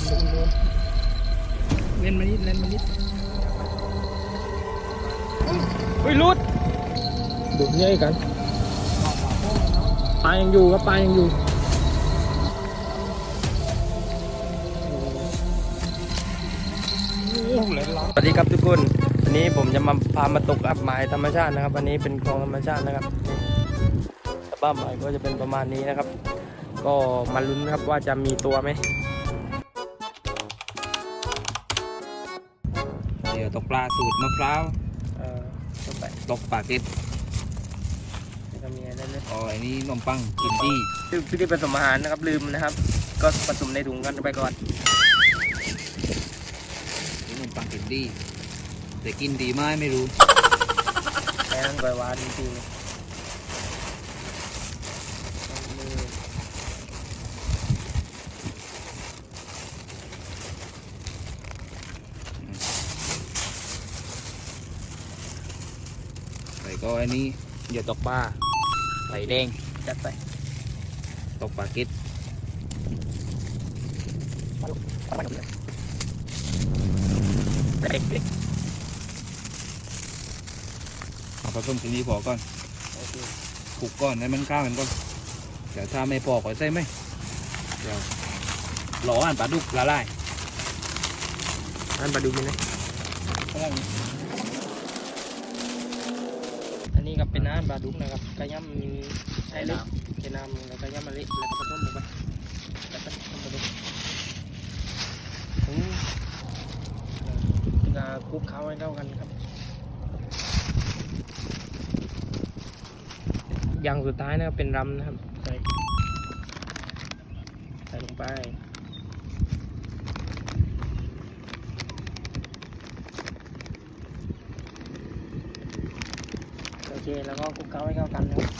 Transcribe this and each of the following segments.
นโดนโดนเล่นมานิดเล่นมานิดเฮ้ยรุดดูเงี้ยกันปลายังอยู่ครับปลายังอยู่สวัสดีครับทุกคนวันนี้ผมจะมาพามาตกอับหมายธรรมชาตินะครับ วันนี้เป็นคลองธรรมชาตินะครับสภาพหมายก็จะเป็นประมาณนี้นะครับ ก็มาลุ้นครับว่าจะมีตัวไหม กปลาสูตรมะพร้าวเออต่อไปตกปลาเก็ตจะมีอะไรเลยอ๋ออันนี้นมปังกินดีคือพิธีผสมอาหารนะครับลืมนะครับ ก็ผสมในถุงกันไปก่อนนี่นมปังกินดี แต่กินดีไหมไม่รู้แค่นั้นก่อยหวานจริงๆเลยมือ ใส่ก็อันนี้เดี๋ยวตกปลาใส่แดง จัดไป ตกปลาเก็ตเด็กเด็กเอาผสมกินดีพอก่อนโอเคคลุกก่อนให้มันข้าวกันก่อนเดี๋ยวถ้าไม่พอก็ใส่ไหมเดี๋ยวรออ่านปลาดุกละลายอันมาดูกันนะอั นนี้ก็เป็นน้ำปลาดุกนะครับกระยำมีใช้เล็กเป็นน้ำแล้วกระยำมะลิแล้วก็ผสมลงไปแล้วก็ผสมไปดูอืมแล้วก็คลุกเคล้าให้เข้ากันครับ อย่างสุดท้ายนะครับเป็นรำนะครับใส่ใส่ลงไป เคแล้วก็คลุกเคล้าให้เข้ากันนะครับ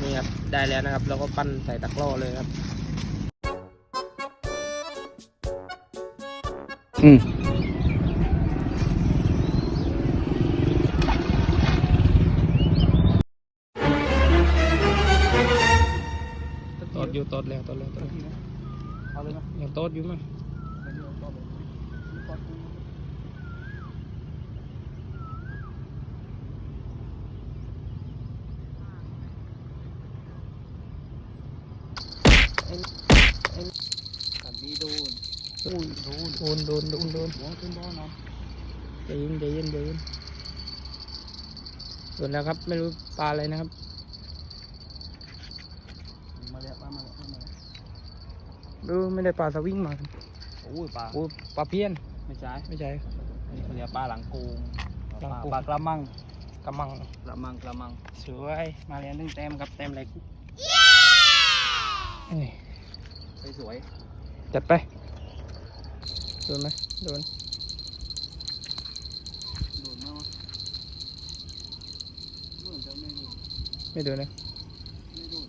นี่ครับได้แล้วนะครับแล้วก็ปั้นใส่ตะกร้อเลยครับ อืมตอดอยู่ตอดแล้วตอดแล้วตอดแล้วเอาเลยนะยังตอดอยู่มั้งกันดีโดน โอ้ยโดนโดนโดนโดนโดนหัวขึ้นบ่อเนาะใจเย็นใจเย็นใจเย็นโดนแล้วครับ ไม่รู้ปลาอะไรนะครับ มาแล้วปลามาแล้วมาแล้วดูไม่ได้ปลาสวิงมาโอ้ยปลาโอ้ปลาเพี้ยน ไม่ใช่ ไม่ใช่อันนี้เขาเรียกปลาหลังกูงหลังกูงปลากระมังกำมังกระมังกระมัง สวย มาเรียนตึงเต็มครับเต็มเลยนี่สวยจัดไป โดนไหมโดนๆโดนมากเหมือนจะไม่โดนไม่โดนนะไม่โดน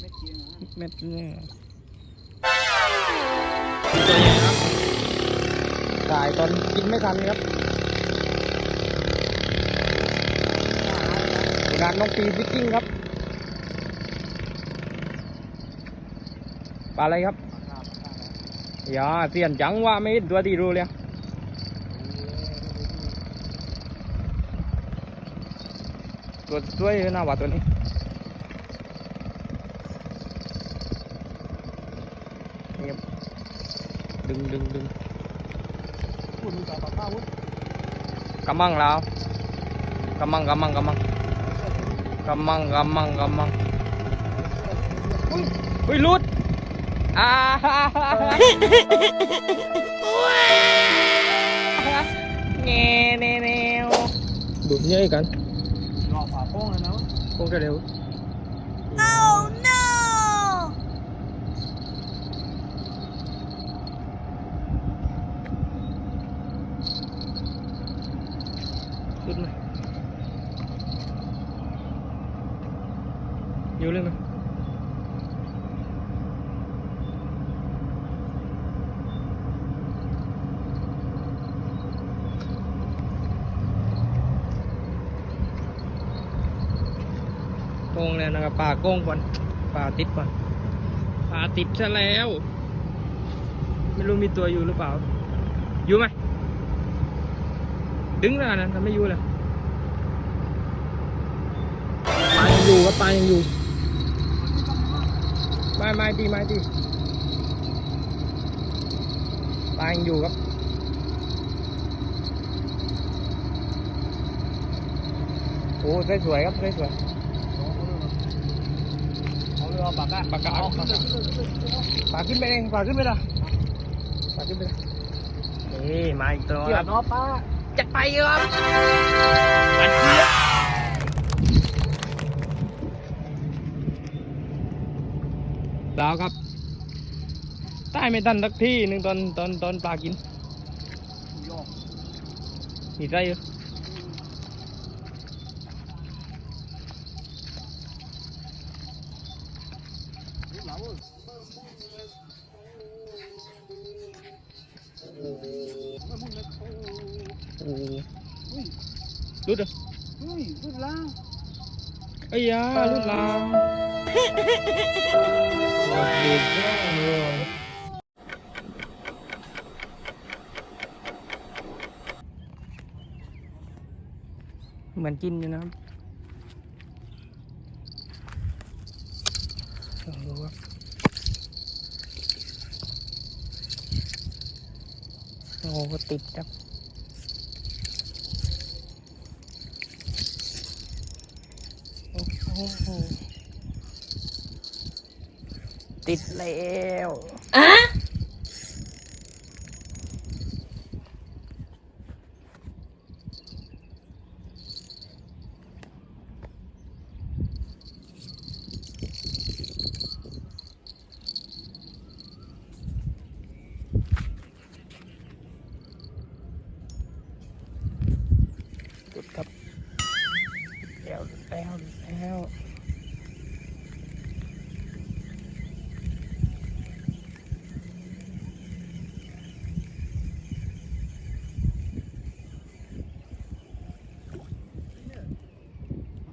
ไม่เกียงนะเม็ดเนี่ยตัวใหญ่ครับตายตอนกินไม่ทันครับ ร้านน้องปีฟิกกิ้งครับ ปลาอะไรครับปลาข้าวปลาข้าวนะอย่าเสียนจังว่าไม่เห็นตัวที่รู้เลยตัวสวยน่าว่าตัวนี้นี่ครับดึงดึงดึงพูดถึงปลาข้าววุ้นกำมังแล้วกำมังกำมังกำมัง กำมังกำมังกำมังอุ้ยอุ้ยหลุดอ่าฮ่าฮ่าฮ่าเงี้ยเน่เน่ดูดเยอะกันรอฝาโป้งเลยนะคงจะเร็ว งูเลยนะกงแล้วนะครับป่ากงก่อนป่าติดก่อนป่าติดซะแล้ว ไม่รู้มีตัวอยู่หรือเปล่า อยู่ไหมดึงแล้วนะทำไม่อยู่แล้วปยังอยู่ครับปยังอยู่ ไม่ไม่ดีไม่ดีปลายังอยู่ครับโอ้ได้สวยครับได้สวยเอาเรือปากกาปากกาปากขึ้นไปเองปากขึ้นไปละปากขึ้นไปละนี่มาอีกตัวเกี่คยรัวบเนาะป้าจัดไปครับอันเทียบ ดาวครับ ใต้ไม่ทันสักที่หนึ่งตอนตอนตอนปลากินมีใจอยู่โอ้รุดเหรอเฮ้ยพูดล่างไอ้ยารุดลาว เด็กเลยเหมือนกินอยู่นะครับลองดูครับโอ้โหติดครับโอ้โห ติดแล้วอะครับแล้วแล้วแล้ว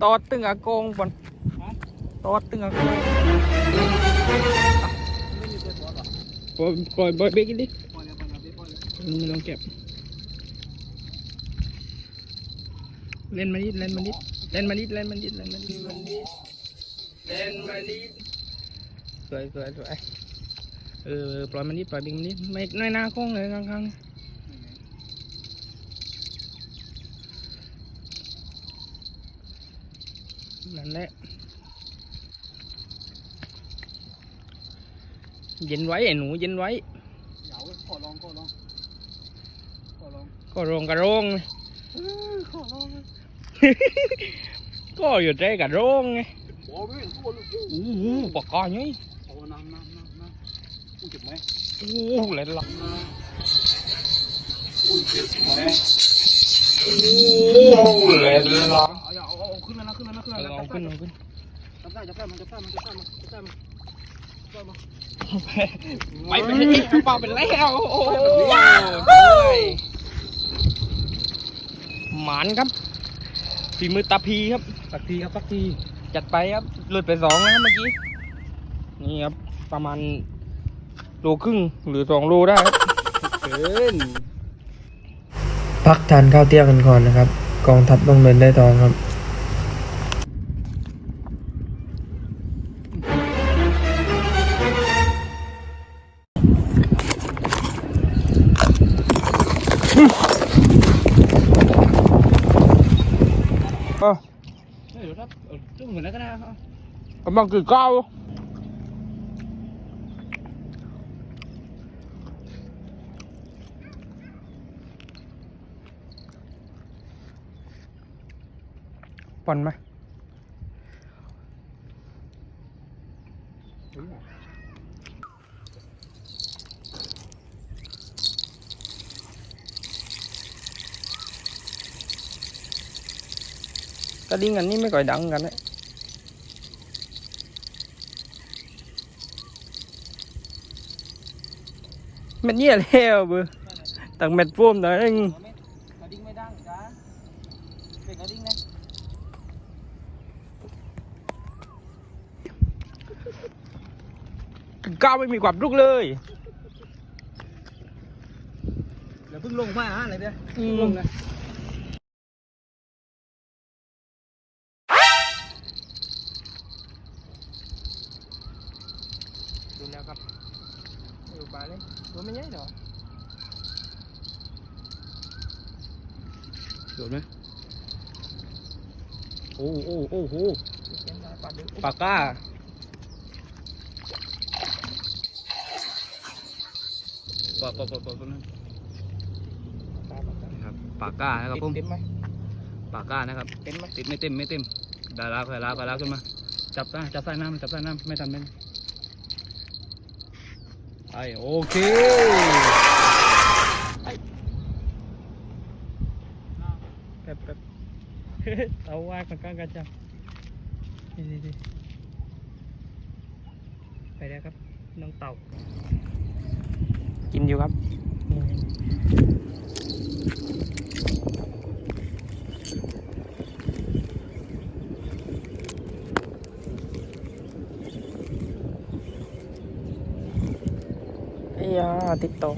ตอดตึงอากงปอนตอดตึงอากงปล่อยปล่อยปล่อยเบรกดิไม่ต้องเก็บเล่นมานิดเล่นมานิดเล่นมานิดเล่นมานิดเล่นมานิดเล่นมานิดเล่นมานิดสวยสวยสวยเออปล่อยมันนิดปล่อยเบรกมันนิดไม่ไม่น่าโค้งเลยข้างๆ นั่นแหละ เย็นไว้ไอ้หนูเย็นไว้เดี๋ยวขอลองขอลองขอลองก็โรงกระโรงขอลองก็อยู่ใจกระโรงไงโอ้ยตัวลูกโอ้โหปากกาไงโอ้น้ำน้ำน้ำน้ำกูเจ็บไหมโอ้โหเล่นหลังกูเจ็บไหมโอ้โหเล่นหลัง เอาเอาเอาขึ้นแล้วนะขึ้นแล้วนะขึ้นเอแล้วอนะเอาขึ้นเอาขึ้นจับได้จับได้มันจับได้มันจับได้มันจับได้มันจับได้มันไปไปเอ๊ะปลาเป็นแล้วโอ้โหด้วยหมานครับฝีมือตาพีครับสักทีครับสักทีจัดไปครับหลุดไปสองนะครับเมื่อกี้นี่ครับประมาณโลครึ่งหรือสองโลได้ครับเกินพักทานข้าวเที่ยงกันก่อนนะครับ กองทัพต้องเดินได้ทองครับ จุ่มเหมือนกันนะครับกำลังกิ เม็ดเนี่ยแล้วบอตั้งเม็ดพุ่มหน่อยอิงเป็งก้าวไม่มีความรุกเลยเดี๋ยวเพิ่งลงมาฮะอะไรเนี่ยลงนะ โดดไหมโอ้โอ้โอ้โหปลาดึกปากก้าปะปะปะปะปะนั่นปลาปลานะครับปากก้านะครับผมเต็มไหมปากก้านะครับเต็มไหมติดไม่เต็มไม่เต็มดาราคอยลาคอยลาขึ้นมา จับได้จับใส่น้ำจับใส่น้ำไม่ทันไม่ไอโอเค แป๊บแป๊บ เอาว่ายข้างๆกันจ้ะนี่นี่นี่ไปแล้วครับน้องเต่ากินอยู่ครับนี่ไอ้ยาติดต่อ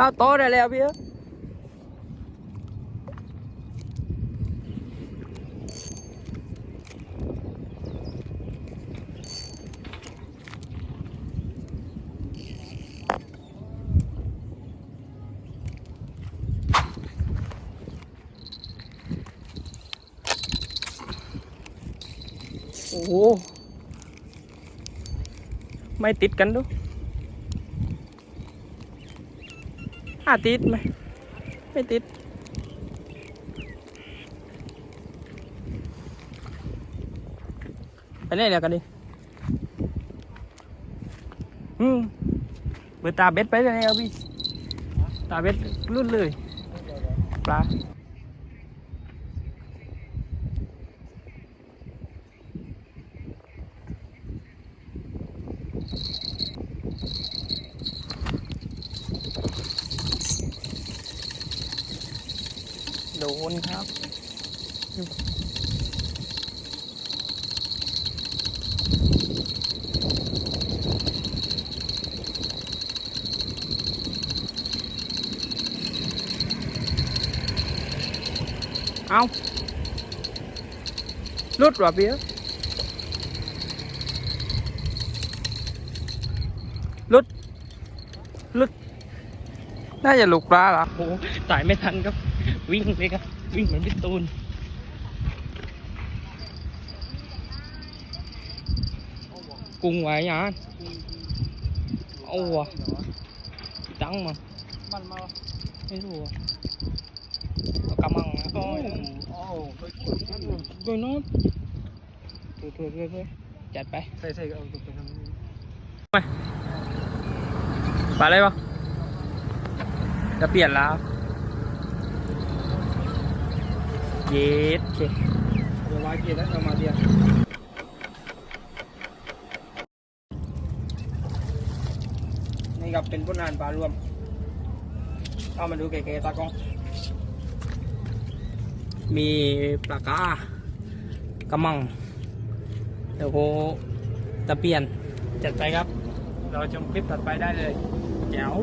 ก้าวโตได้แล้วพี่เอ้ยโอ้โห ไม่ติดกันดู ห้าติดไหมไม่ติดไปไหนเดี๋ยวกันดิอืมเปิดตาเบ็ดไปเลยเอาพี่ตาเบ็ดรุ่นเลยปลา นครับ เอาลุดว่ะเบียร์ลุดลุดน่าจะลูกปลาเหรอโอ้ตายไม่ทันครับ วิ่งเลยครับวิ่งเหมือนพิตูนกุ้งไหวหยาเอาวะจังมามันมาไม่รู้อะเอากำมังนะโอ้ยโอ้เคยด้วยน้องถูกถูกเลยจัดไปใส่ใส่เอาตรงไปทำนี้ปลาอะไรปะจะเปลี่ยนแล้ว เย็ดเคเดี๋ยววายเกียร์แล้วเรามาเดียวนี่ครับเป็นผลงานปลารวมเอามาดูเก๋ๆตากล้อง มีปลากากระมังเดี๋ยวโคตะเปลี่ยนจัดไปครับ เราชมคลิปถัดไปได้เลยแจ๋ว